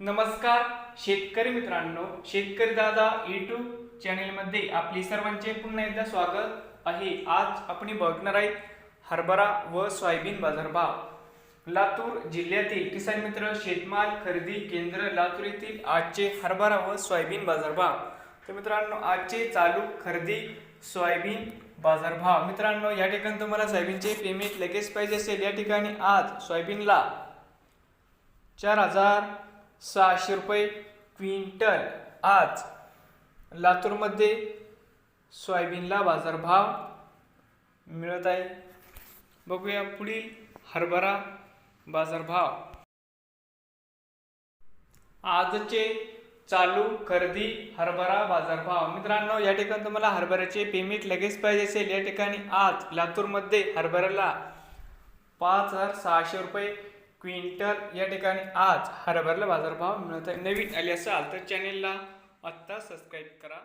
नमस्कार शेतकरी मित्रांनो शेतकरी दादा युट्यूब चॅनेलमध्ये आपली सर्वांचे पुन्हा एकदा स्वागत आहे. आज आपण बघणार आहे हरभरा व सोयाबीन बाजारभाव. लातूर जिल्ह्यातील किसान मित्र शेतमाल खरेदी केंद्र लातूर येथील आजचे हरभरा व सोयाबीन बाजारभाव. तर मित्रांनो आजचे चालू खरेदी सोयाबीन बाजारभाव. मित्रांनो या ठिकाणी तुम्हाला सोयाबीनचे पेमेंट लगेच पाहिजे असेल. या ठिकाणी आज सोयाबीनला चार हजार सहाशे रुपये क्विंटल. आज लातूरमध्ये सोयाबीनला बाजारभाव मिळत आहे. बघूया पुढील हरभरा बाजारभाव. आजचे चालू खरेदी हरभरा बाजारभाव. मित्रांनो या ठिकाणी तुम्हाला हरभऱ्याचे पेमेंट लगेच पाहिजे असेल. या ठिकाणी आज लातूरमध्ये हरभऱ्याला पाच हजार सहाशे रुपये क्विंटल या ठिकाणी आज हरभरला बाजारभाव मिळत आहे नवीन आले असाल तर चॅनेलला आत्ता सबस्क्राईब करा.